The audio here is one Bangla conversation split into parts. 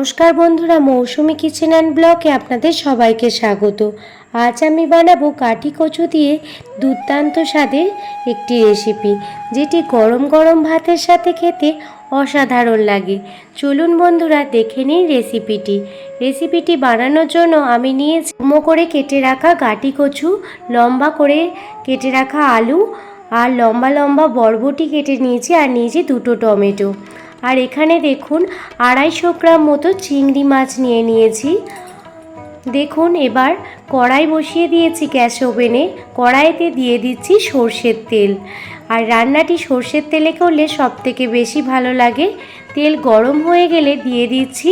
নমস্কার বন্ধুরা, মৌসুমি কিচেন অ্যান্ড ব্লকে আপনাদের সবাইকে স্বাগত। আজ আমি বানাবো কাঠি কচু দিয়ে দুর্দান্ত স্বাদের একটি রেসিপি যেটি গরম গরম ভাতের সাথে খেতে অসাধারণ লাগে। চলুন বন্ধুরা, দেখে নিন রেসিপিটি রেসিপিটি বানানোর জন্য আমি নিয়েছি ডুমো করে কেটে রাখা গাটি কচু, লম্বা করে কেটে রাখা আলু, আর লম্বা লম্বা বরবটি কেটে নিয়েছি, আর নিয়েছি দুটো টমেটো। আর এখানে দেখুন আড়াইশো গ্রাম মতো চিংড়ি মাছ নিয়ে নিয়েছি। দেখুন এবার কড়াই বসিয়ে দিয়েছি গ্যাস ওভেনে। কড়াইতে দিয়ে দিচ্ছি সর্ষের তেল। আর রান্নাটি সর্ষের তেলে করলে সব থেকে বেশি ভালো লাগে। তেল গরম হয়ে গেলে দিয়ে দিচ্ছি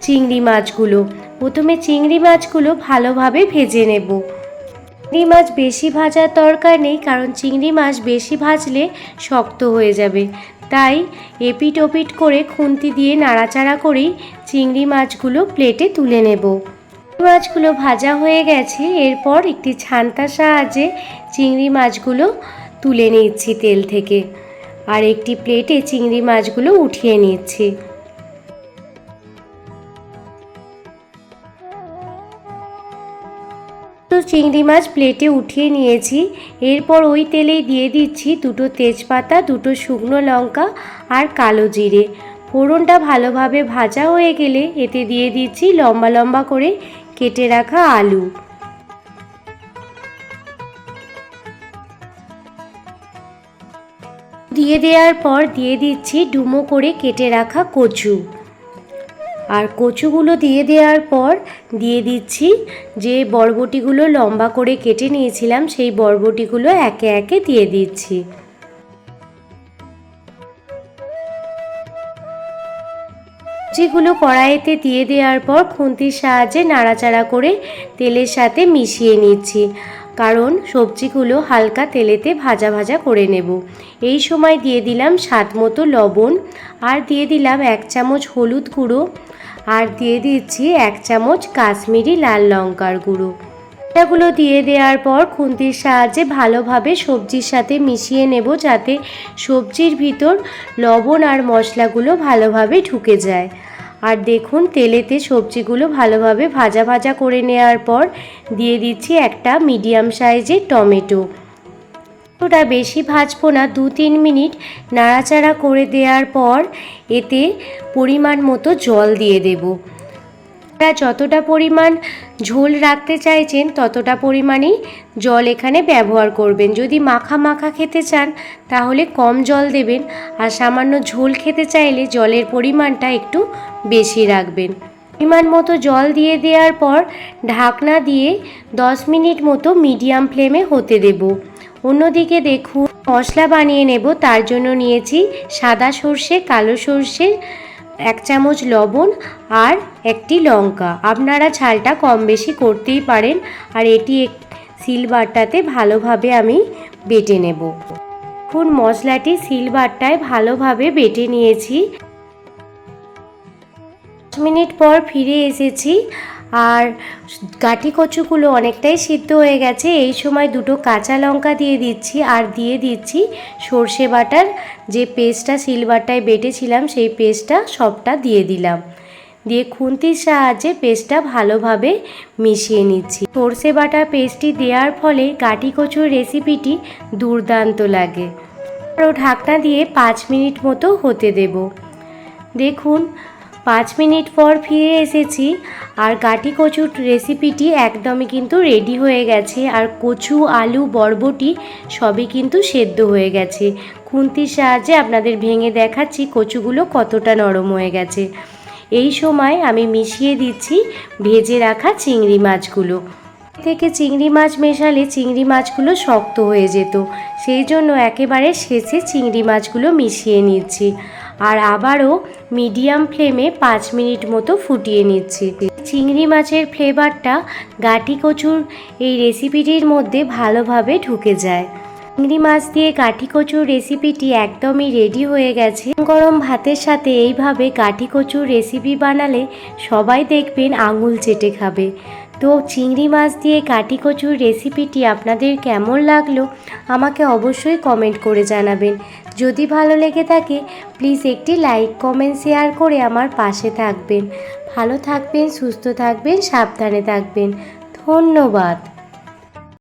চিংড়ি মাছগুলো। প্রথমে চিংড়ি মাছগুলো ভালোভাবে ভেজে নেব। চিংড়ি মাছ বেশি ভাজার দরকার নেই, কারণ চিংড়ি মাছ বেশি ভাজলে শক্ত হয়ে যাবে। তাই এপিট ওপিট করে খুন্তি দিয়ে নাড়াচাড়া করেই চিংড়ি মাছগুলো প্লেটে তুলে নেব। মাছগুলো ভাজা হয়ে গেছে, এরপর একটি ছান্তার সাহায্যে চিংড়ি মাছগুলো তুলে নিচ্ছি তেল থেকে। আর একটি প্লেটে চিংড়ি মাছগুলো উঠিয়ে নিচ্ছি। চিংড়ি মাছ প্লেটে উঠিয়ে নিয়েছি। এরপর ওই তেলেই দিয়ে দিচ্ছি দুটো তেজপাতা, দুটো শুকনো লঙ্কা আর কালো জিরে। ফোড়নটা ভালোভাবে ভাজা হয়ে গেলে এতে দিয়ে দিচ্ছি লম্বা লম্বা করে কেটে রাখা আলু। দিয়ে দেওয়ার পর দিয়ে দিচ্ছি ডুমো করে কেটে রাখা কচু। আর কচুগুলো দিয়ে দেওয়ার পর দিয়ে দিচ্ছি। যে বরবটিগুলো লম্বা করে কেটে নিয়েছিলাম, সেই বরবটিগুলো একে একে দিয়ে দিচ্ছি। সবজিগুলো কড়াইতে দিয়ে দেওয়ার পর খুন্তির সাহায্যে নাড়াচাড়া করে তেলের সাথে মিশিয়ে নিচ্ছি। কারণ সবজিগুলো হালকা তেলেতে ভাজা ভাজা করে নেব। এই সময় দিয়ে দিলাম স্বাদ মতো লবণ। আর দিয়ে দিলাম এক চামচ হলুদ গুঁড়ো। আর দিয়ে দিচ্ছি এক চামচ কাশ্মীরি লাল লঙ্কার গুঁড়ো। এগুলো দিয়ে দেওয়ার পর খুন্তির সাহায্যে ভালোভাবে সবজির সাথে মিশিয়ে নেব যাতে সবজির ভিতর লবণ আর মশলাগুলো ভালোভাবে ঢুকে যায়। আর দেখুন, তেলেতে সবজিগুলো ভালোভাবে ভাজা ভাজা করে নেওয়ার পর দিয়ে দিচ্ছি একটা মিডিয়াম সাইজের টমেটো। ওটা বেশি ভাজবো না, দু তিন মিনিট নাড়াচাড়া করে দেওয়ার পর এতে পরিমাণ মতো জল দিয়ে দেব। আপনারা যতটা পরিমাণ ঝোল রাখতে চাইছেন, ততটা পরিমাণেই জল এখানে ব্যবহার করবেন। যদি মাখা মাখা খেতে চান, তাহলে কম জল দেবেন আর সামান্য ঝোল খেতে চাইলে জলের পরিমাণটা একটু বেশি রাখবেন। পরিমাণ মতো জল দিয়ে দেওয়ার পর ঢাকনা দিয়ে দশ মিনিট মতো মিডিয়াম ফ্লেমে হতে দেব। অন্যদিকে দেখুন, মশলা বানিয়ে নেব, তার জন্য নিয়েছি সাদা সর্ষে, কালো সর্ষে, এক চামচ লবণ আর একটি লঙ্কা। আপনারা ঝালটা কম বেশি করতেই পারেন আর এটি সিলবারটাতে ভালোভাবে আমি বেটে নেব। এখন মশলাটি সিলবারটায় ভালোভাবে বেটে নিয়েছি। মিনিট পর ফিরে এসেছি। আর গাটি কচুগুলো অনেকটাই সিদ্ধ হয়ে গেছে। এই সময় দুটো কাঁচা লঙ্কা দিয়ে দিচ্ছি আর দিয়ে দিচ্ছি সর্ষে বাটার। যে পেস্টটা সিলবারটায় বেটেছিলাম, সেই পেস্টটা সবটা দিয়ে দিলাম। দিয়ে খুন্তির সাহায্যে পেস্টটা ভালোভাবে মিশিয়ে নিচ্ছি। সর্ষে বাটা পেস্টটি দেওয়ার ফলে গাটি কচুর রেসিপিটি দুর্দান্ত লাগে। আরও ঢাকনা দিয়ে পাঁচ মিনিট মতো হতে দেব। দেখুন পাঁচ মিনিট পর ফিরে এসেছি আর গাটি কচুর রেসিপিটি একদমই কিন্তু রেডি হয়ে গেছে আর কচু, আলু, বরবটি সবই কিন্তু সেদ্ধ হয়ে গেছে। খুন্তির সাহায্যে আপনাদের ভেঙে দেখাচ্ছি কচুগুলো কতটা নরম হয়ে গেছে। এই সময় আমি মিশিয়ে দিচ্ছি ভেজে রাখা চিংড়ি মাছগুলো। থেকে চিংড়ি মাছ মেশালে চিংড়ি মাছগুলো শক্ত হয়ে যেত। সেই জন্য একেবারে শেষে চিংড়ি মাছগুলো মিশিয়ে নিচ্ছি। আর আবারও মিডিয়াম ফ্লেমে পাঁচ মিনিট মতো ফুটিয়ে নিচ্ছি। চিংড়ি মাছের ফ্লেভারটা গাটি কচুর এই রেসিপিটির মধ্যে ভালোভাবে ঢুকে যায়। চিংড়ি মাছ দিয়ে গাঠি কচুর রেসিপিটি একদমই রেডি হয়ে গেছে। গরম ভাতের সাথে এইভাবে গাঠি কচুর রেসিপি বানালে সবাই দেখবেন আঙুল চেটে খাবে। তো চিংড়ি মাছ দিয়ে কাটি কচুর রেসিপিটি আপনাদের কেমন লাগল, আমাকে অবশ্যই কমেন্ট করে জানাবেন। যদি ভালো লেগে থাকে প্লিজ একটি লাইক কমেন্ট শেয়ার করে আমার পাশে থাকবেন। ভালো থাকবেন, সুস্থ থাকবেন, সাবধানে থাকবেন। ধন্যবাদ।